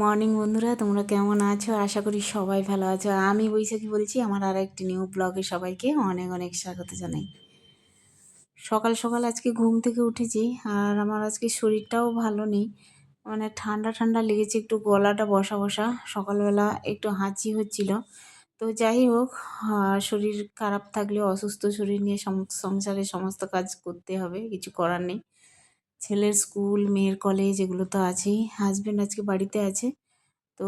Morning বন্ধুরা, তোমরা কেমন আছো? আশা করি সবাই ভালো আছো। আমি বৈশাখী বলছি, আমার আর একটি নিউ ব্লগে সবাইকে অনেক অনেক স্বাগত জানাই। সকাল সকাল আজকে ঘুম থেকে উঠেছি, আর আমার আজকে শরীরটাও ভালো নেই। মানে ঠান্ডা ঠান্ডা লেগেছে, একটু গলাটা বসা বসা। সকালবেলা একটু হাঁচি হচ্ছিল। তো যাই হোক শরীর খারাপ থাকলে অসুস্থ শরীর নিয়ে সংসারে সমস্ত কাজ করতে হবে, কিছু করার নেই। ছেলের স্কুল, মেয়ের কলেজ এগুলো তো আছেই। হাজব্যান্ড আজকে বাড়িতে আছে। তো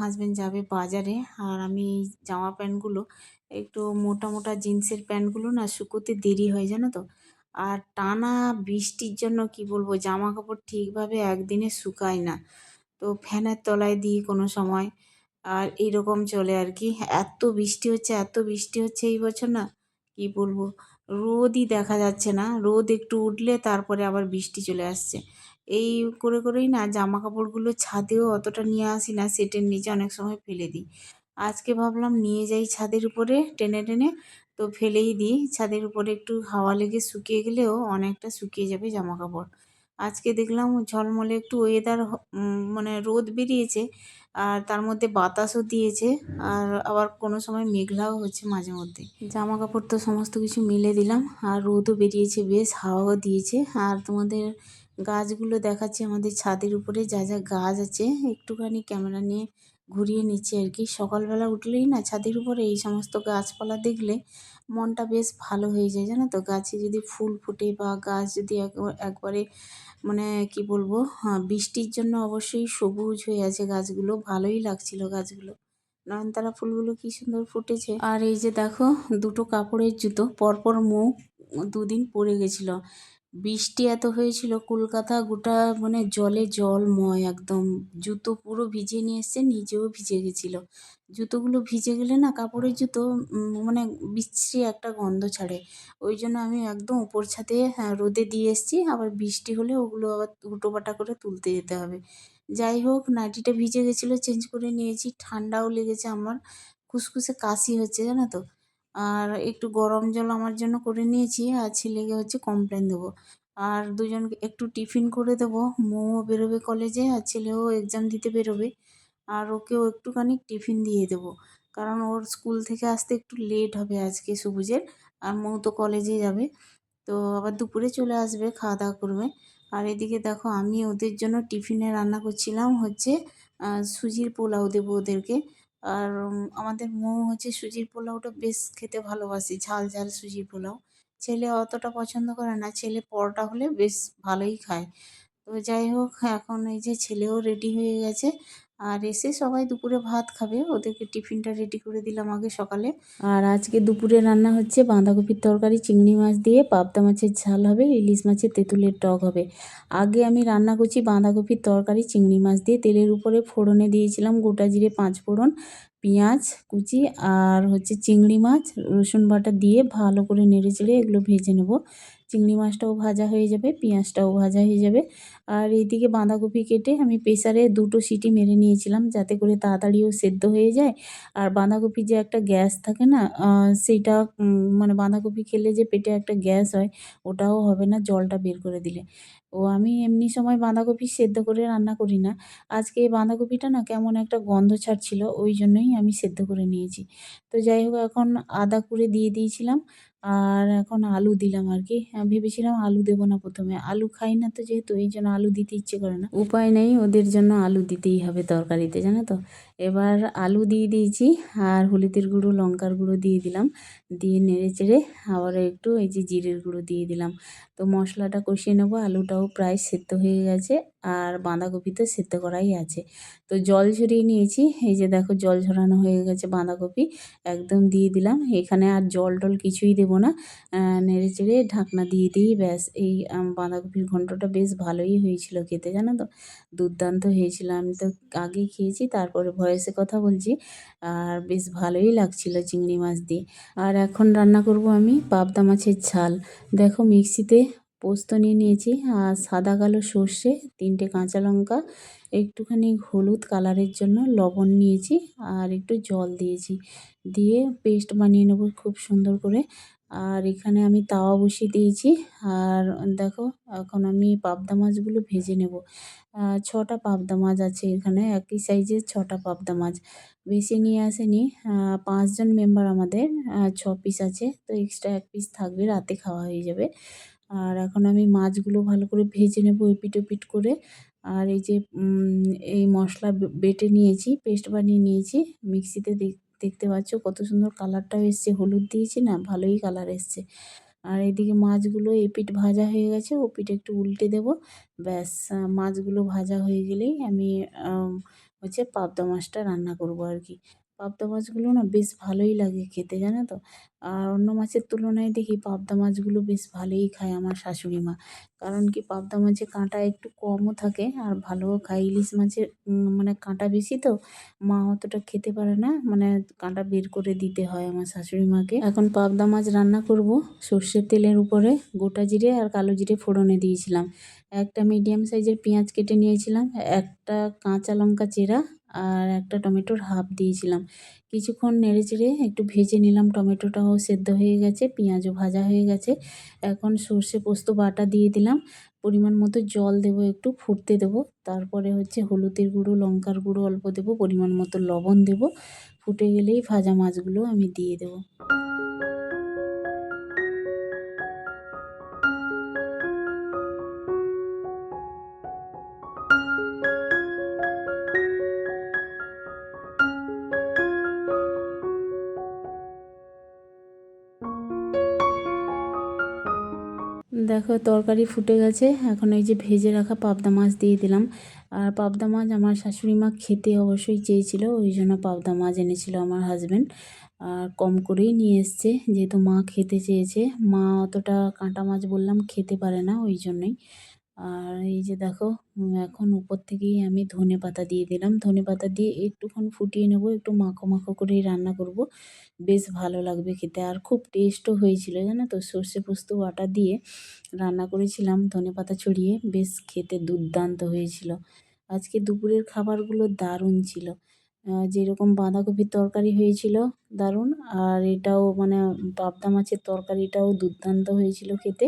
হাজব্যান্ড যাবে বাজারে। আর আমি জামা প্যান্টগুলো, একটু মোটা মোটা জিন্সের প্যান্টগুলো না শুকোতে দেরি হয়, জানো তো? আর টানা বৃষ্টির জন্য কি বলব জামা কাপড় ঠিকভাবে একদিনে শুকায় না। তো ফ্যানের তলায় দিই কোনো সময়। আর এইরকম চলে আর কি। এত বৃষ্টি হচ্ছে, এত বৃষ্টি হচ্ছে এই বছর না, কি বলব? রোদই দেখা যাচ্ছে না। রোদ একটু উঠলে তারপরে আবার বৃষ্টি চলে আসছে। এই করে করেই না জামা কাপড়গুলো ছাদেও অতটা নিয়ে আসি না, সেটের নিচে অনেক সময় ফেলে দিই। আজকে ভাবলাম নিয়ে যাই ছাদের উপরে টেনে টেনে, তো ফেলেই দিই। ছাদের উপরে একটু হাওয়া লেগে শুকিয়ে গেলেও অনেকটা শুকিয়ে যাবে জামা কাপড় আজকে দেখলাম ঝলমলে একটু ওয়েদার মানে রোদ বেরিয়েছে। আর তার মধ্যে বাতাসও দিয়েছে আর আবার কোনো সময় মেঘলাও হচ্ছে মাঝে মধ্যে। জামা কাপড় তো সমস্ত কিছু মিলে দিলাম আর রোদও বেরিয়েছে বেশ, হাওয়াও দিয়েছে। আর তোমাদের গাছগুলো দেখাচ্ছি আমাদের ছাদের উপরে, যা যা গাছ আছে, একটুখানি ক্যামেরা নিয়ে ঘুরিয়ে নিচ্ছি আর কি। সকালবেলা উঠলেই না, ছাদের উপরে এই সমস্ত গাছপালা দেখলে মনটা বেশ ভালো হয়ে যায়, জানো তো? গাছে যদি ফুল ফোটে বা গাছ যদি একবারে মানে কি বলব হ্যাঁ বৃষ্টির জন্য অবশ্যই সবুজ হয়ে আছে গাছগুলো, ভালোই লাগছিল গাছগুলো। নয়নতারা ফুলগুলো কি সুন্দর ফুটেছে। আর এই যে দেখো, দুটো কাপড়ের জুতো, পরপর মুখ দুদিন পরে গেছিল। বৃষ্টি এত হয়েছিল কলকাতা গোটা মানে জলে জলময় একদম। জুতো পুরো ভিজিয়ে নিয়ে এসছে নিজেও ভিজে গেছিল। জুতোগুলো ভিজে গেলে না কাপড়ের জুতো মানে বিশ্রী একটা গন্ধ ছাড়ে। ওই জন্য আমি একদম উপর ছাদে হ্যাঁ, রোদে দিয়ে এসছি। আবার বৃষ্টি হলে ওগুলো আবার পাটা করে তুলতে যেতে হবে। যাই হোক নাইটিটা ভিজে গেছিল চেঞ্জ করে নিয়েছি। ঠান্ডাও লেগেছে আমার। খুসখুসে কাশি হচ্ছে জানো তো? আর একটু গরম জল আমার জন্য করে নিয়েছি, আর ছেলেকে হচ্ছে কমপ্লেন দেবো। আর দুজনকে একটু টিফিন করে দেবো। মৌও বেরোবে কলেজে আর ছেলেও এক্সাম দিতে বেরোবে। আর ওকেও একটুখানি টিফিন দিয়ে দেবো। কারণ ওর স্কুল থেকে আসতে একটু লেট হবে আজকে সবুজের, আর মৌ তো কলেজে যাবে। তো আবার দুপুরে চলে আসবে খাওয়া দাওয়া করবে। আর এদিকে দেখো, আমি ওদের জন্য টিফিনে রান্না করছিলাম হচ্ছে সুজির পোলাও দেবো ওদেরকে। আর আমাদের মৌ হচ্ছে সুজির পোলাওটা বেশ খেতে ভালোবাসে, ঝাল ঝাল সুজির পোলাও। ছেলে অতটা পছন্দ করে না, ছেলে পরোটা হলে বেশ ভালোই খায়। তো যাই হোক, এখন এই যে ছেলেও রেডি হয়ে গেছে। আর এসে সবাই দুপুরে ভাত খাবে। ওদেরকে টিফিনটা রেডি করে দিলাম আগে সকালে। আর আজকে দুপুরে রান্না হচ্ছে বাঁধাকপির তরকারি, চিংড়ি মাছ দিয়ে পাবদা মাছের ঝাল হবে, ইলিশ মাছের তেঁতুলের টক হবে। আগে আমি রান্না করছি বাঁধাকপির তরকারি, চিংড়ি মাছ দিয়ে। তেলের উপরে ফোড়নে দিয়েছিলাম গোটা জিরে পাঁচ ফোড়ন, পেঁয়াজ, কুচি আর হচ্ছে চিংড়ি মাছ, রসুন বাটা দিয়ে ভালো করে নেড়ে চেড়ে এগুলো ভেজে নেব। চিংড়ি মাছটাও ভাজা হয়ে যাবে, পেঁয়াজটাও ভাজা হয়ে যাবে। আর এইদিকে বাঁধাকপি কেটে আমি প্রেসারে দুটো সিটি মেরে নিয়েছিলাম যাতে করে তাড়াতাড়িও সেদ্ধ হয়ে যায়। আর বাঁধাকপি যে একটা গ্যাস থাকে না সেইটা মানে বাঁধাকপি খেলে যে পেটে একটা গ্যাস হয়, ওটাও হবে না, জলটা বের করে দিলে। ও, আমি এমনি সময় বাঁধাকপি সেদ্ধ করে রান্না করি না। আজকে এই বাঁধাকপিটা না কেমন একটা গন্ধ ছাড়ছিল, ওই জন্যই আমি সেদ্ধ করে নিয়েছি। তো যাই হোক, এখন আদা করে দিয়ে দিয়েছিলাম, আর এখন আলু দিলাম আর কি। ভেবেছিলাম আলু দেবো না প্রথমে। আলু খাই না তো যেহেতু, এই জন্য আলু দিতে ইচ্ছে করে না। উপায় নেই ওদের জন্য আলু দিতেই হবে তরকারিতে জানো তো? এবার আলু দিয়ে দিয়েছি আর হলুদের গুঁড়ো, লঙ্কার গুঁড়ো দিয়ে দিলাম। দিয়ে নেড়ে চেড়ে আবার একটু এই যে জিরের গুঁড়ো দিয়ে দিলাম। তো মশলাটা কষিয়ে নেব, আলুটাও প্রায় সেদ্ধ হয়ে গেছে আর বাঁধাকপি তো সেদ্ধ করাই আছে। তো জল ঝরিয়ে নিয়েছি, এই যে দেখো জল ঝরানো হয়ে গেছে বাঁধাকপি, একদম দিয়ে দিলাম। এখানে আর জল টল কিছুই দেবো না নেড়ে চেড়ে ঢাকনা দিয়ে দিই, ব্যাস। এই বাঁধাকপির ঘন্টটা বেশ ভালোই হয়েছিল খেতে, জানো তো? দুর্দান্ত হয়েছিল, আমি তো আগে খেয়েছি, তারপরে ভয়েসে কথা বলছি। আর বেশ ভালোই লাগছিল চিংড়ি মাছ দিয়ে। আর এখন রান্না করব আমি পাবদা মাছের ঝাল। দেখো মিক্সিতে পোস্ত নিয়ে নিয়েছি আর সাদা কালো সর্ষে, তিনটে কাঁচা লঙ্কা, একটুখানি হলুদ কালারের জন্য লবণ নিয়েছি আর একটু জল দিয়েছি। দিয়ে পেস্ট বানিয়ে নেব খুব সুন্দর করে। আর এখানে আমি তাওয়া বসিয়ে দিয়েছি। আর দেখো, এখন আমি পাবদা মাছগুলো ভেজে নেব। ছটা পাবদা মাছ আছে এখানে, একই সাইজের ছটা পাবদা মাছ। বেশি নিয়ে আসেনি। পাঁচজন মেম্বার আমাদের ছ পিস আছে। তো এক্সট্রা এক পিস থাকবে, রাতে খাওয়া হয়ে যাবে। আর এখন আমি মাছগুলো ভালো করে ভেজে নেব এপিট ওপিট করে। আর এই যে এই মশলা বেটে নিয়েছি, পেস্ট বানিয়ে নিয়েছি, মিক্সিতে দেখতে পাচ্ছ কত সুন্দর কালারটাও এসছে। হলুদ দিয়েছি না, ভালোই কালার এসছে। আর এদিকে মাছগুলো এপিট ভাজা হয়ে গেছে, ও পিঠ একটু উল্টে দেব। ব্যাস মাছগুলো ভাজা হয়ে গেলেই আমি হচ্ছে পাবদা মাছটা রান্না করব আর কি। পাবদা মাছগুলো না বেশ ভালোই লাগে খেতে, জানো তো? আর অন্য মাছের তুলনায় দেখি পাবদা মাছগুলো বেশ ভালোই খায় আমার শাশুড়ি মা। কারণ কি পাবদা মাছে কাঁটা একটু কমও থাকে আর ভালোও খায়। ইলিশ মাছের মানে কাঁটা বেশি তো, মা অতটা খেতে পারে না। মানে কাঁটা বের করে দিতে হয় আমার শাশুড়ি মাকে। এখন পাবদা মাছ রান্না করব সর্ষের তেলের উপরে, গোটা জিরে আর কালো জিরে ফোড়নে দিয়েছিলাম। একটা মিডিয়াম সাইজের পেঁয়াজ কেটে নিয়েছিলাম, একটা কাঁচা লঙ্কা চেরা আর একটা টমেটোর হাফ দিয়েছিলাম। কিছুক্ষণ নেড়ে চেড়ে একটু ভেজে নিলাম। টমেটোটাও সেদ্ধ হয়ে গেছে, পেঁয়াজও ভাজা হয়ে গেছে। এখন সর্ষে পোস্ত বাটা দিয়ে দিলাম। পরিমাণ মতো জল দেব, একটু ফুটতে দেব। তারপরে হচ্ছে হলুদের গুঁড়ো, লঙ্কার গুঁড়ো অল্প দেব, পরিমাণ মতো লবণ দেব। ফুটে গেলেই ভাজা মাছগুলো আমি দিয়ে দেবো। দেখো তরকারি ফুটে গেছে। এখন ওই যে ভেজে রাখা পাবদা মাছ দিয়ে দিলাম। আর পাবদা মাছ আমার শাশুড়ি মা খেতে অবশ্যই চেয়েছিল, ওই জন্য পাবদা মাছ এনেছিল আমার হাজব্যান্ড আর কম করেই নিয়ে এসছে, যেহেতু মা খেতে চেয়েছে। মা অতটা কাঁটা মাছ বললাম খেতে পারে না, ওই জন্যই। আর এই যে দেখো এখন উপর থেকেই আমি ধনে পাতা দিয়ে দিলাম। ধনে পাতা দিয়ে একটুক্ষণ ফুটিয়ে নেব, একটু মাখো মাখো করেই রান্না করব। বেশ ভালো লাগবে খেতে। আর খুব টেস্টও হয়েছিল, জানো তো? সর্ষে পোস্ত বাটা দিয়ে রান্না করেছিলাম ধনে পাতা ছড়িয়ে। বেশ খেতে দুর্দান্ত হয়েছিল। আজকে দুপুরের খাবারগুলো দারুণ ছিল। যেরকম বাঁধাকপির তরকারি হয়েছিল, দারুণ। আর এটাও মানে পাবদা মাছের তরকারিটাও দুর্দান্ত হয়েছিল খেতে।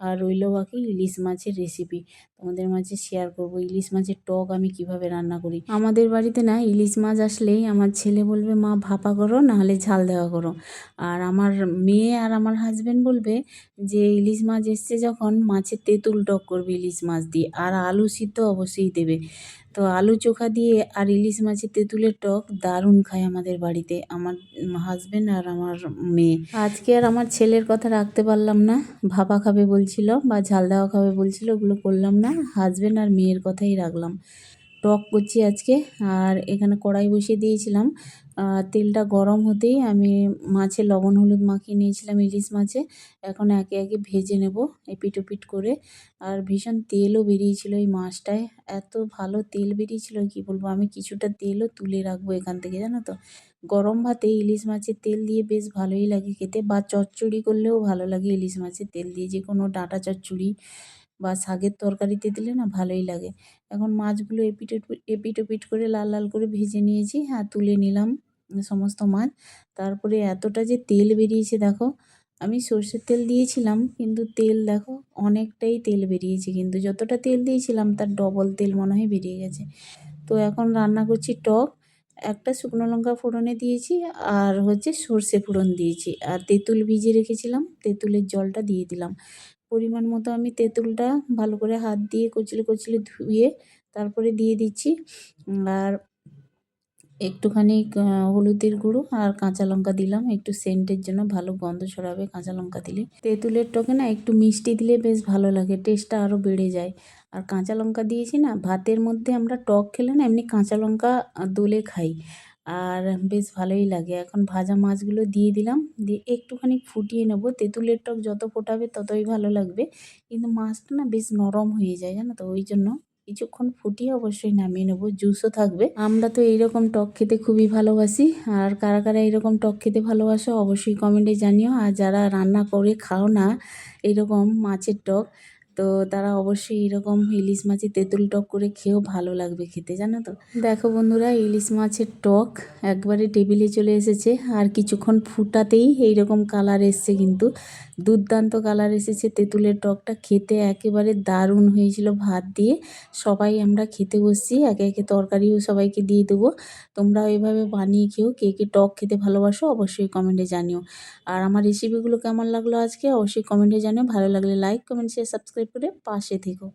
আর রইল বাকি ইলিশ মাছের রেসিপি তোমাদের মাঝে শেয়ার করব ইলিশ মাছের টক আমি কীভাবে রান্না করি। আমাদের বাড়িতে না ইলিশ মাছ আসলেই আমার ছেলে বলবে, মা, ভাপা করো, নাহলে ঝাল দেওয়া করো। আর আমার মেয়ে আর আমার হাজবেন্ড বলবে যে, ইলিশ মাছ এসছে যখন মাছের তেঁতুল টক করবে ইলিশ মাছ দিয়ে, আর আলু সিদ্ধ অবশ্যই দেবে। তো আলু চোখা দিয়ে আর ইলিশ মাছের তেঁতুলের টক দারুণ খায় আমাদের বাড়িতে আমার হাজবেন্ড আর আমার মেয়ে। আজকে আর আমার ছেলের কথা রাখতে পারলাম না। ভাপা খাবে বলছিল বা ঝাল দেওয়া খাবে বলছিল ওগুলো করলাম না। হাজবেন্ড আর মেয়ের কথাই রাখলাম। টক করছি আজকে, আর এখানে কড়াই বসিয়ে দিয়েছিলাম। তেলটা গরম হতেই আমি মাছে লবণ হলুদ মাখিয়ে নিয়েছিলাম ইলিশ মাছে। এখন একে একে ভেজে নেব এপিট ওপিট করে। আর ভীষণ তেলও বেরিয়েছিল এই মাছটায়। এত ভালো তেল বেরিয়েছিল, কি বলব? আমি কিছুটা তেলও তুলে রাখব এখান থেকে, জানো তো? গরম ভাতে ইলিশ মাছের তেল দিয়ে বেশ ভালোই লাগে খেতে, বা চচ্চড়ি করলেও ভালো লাগে ইলিশ মাছের তেল দিয়ে। যে কোনো ডাঁটা চচ্চড়ি বা শাকের তরকারিতে দিলে না ভালোই লাগে। এখন মাছগুলো এপিট এপিট ওপিট করে লাল লাল করে ভেজে নিয়েছি। হ্যাঁ তুলে নিলাম সমস্ত মাছ। তারপরে এতটা যে তেল বেরিয়েছে দেখো, আমি সর্ষের তেল দিয়েছিলাম, কিন্তু তেল দেখো অনেকটাই তেল বেরিয়েছে, কিন্তু যতটা তেল দিয়েছিলাম তার ডবল তেল মনে হয় বেরিয়ে গেছে। তো এখন রান্না করছি টক, একটা শুকনো লঙ্কা ফোড়নে দিয়েছি আর হচ্ছে সর্ষে ফোড়ন দিয়েছি। আর তেঁতুল ভিজিয়ে রেখেছিলাম, তেঁতুলের জলটা দিয়ে দিলাম। পরিমাণ মতো আমি তেঁতুলটা ভালো করে হাত দিয়ে কচলে কচলে ধুয়ে তারপরে দিয়ে দিচ্ছি। আর একটুখানি হলুদের গুঁড়ো আর কাঁচা লঙ্কা দিলাম। একটু সেন্টের জন্য ভালো গন্ধ ছড়াবে কাঁচা লঙ্কা দিলে। তেঁতুলের টকে না একটু মিষ্টি দিলে বেশ ভালো লাগে টেস্টটা আরও বেড়ে যায়। আর কাঁচা লঙ্কা দিয়েছি না, ভাতের মধ্যে আমরা টক খেলে না এমনি কাঁচা লঙ্কা দোলে খাই। আর বেশ ভালোই লাগে। এখন ভাজা মাছগুলো দিয়ে দিলাম। দিয়ে একটুখানি ফুটিয়ে নেব। তেঁতুলের টক যত ফোটাবে ততই ভালো লাগবে। কিন্তু মাছটা না বেশ নরম হয়ে যায় জানো তো? ওই জন্য কিছুক্ষণ ফুটিয়ে অবশ্যই নামিয়ে নেব। জুসও থাকবে। আমরা তো এইরকম টক খেতে খুবই ভালোবাসি। আর কারা কারা এইরকম টক খেতে ভালোবাসো অবশ্যই কমেন্টে জানিও। আর যারা রান্না করে খাও না, এইরকম মাছের টক তো তারা অবশ্যই এরকম ইলিশ মাছের তেঁতুল টক করে খেয়েও ভালো লাগবে খেতে, জানো তো? দেখো বন্ধুরা, ইলিশ মাছের টক একবারে টেবিলে চলে এসেছে আর কিছুক্ষণ ফুটাতেই এইরকম কালার এসছে কিন্তু। দুর্দান্ত কালার এসেছে তেঁতুলের টকটা, খেতে একেবারে দারুণ হয়েছিল ভাত দিয়ে। সবাই আমরা খেতে বসছি, একে একে তরকারিও সবাইকে দিয়ে দেবো। তোমরা এভাবে বানিয়ে খেও কে কে টক খেতে ভালোবাসো অবশ্যই কমেন্টে জানিও। আর আমার রেসিপিগুলো কেমন লাগল আজকে? অবশ্যই কমেন্টে জানিও, ভালো লাগলে লাইক কমেন্ট শেয়ার সাবস্ক্রাইব করে পাশে থেকো।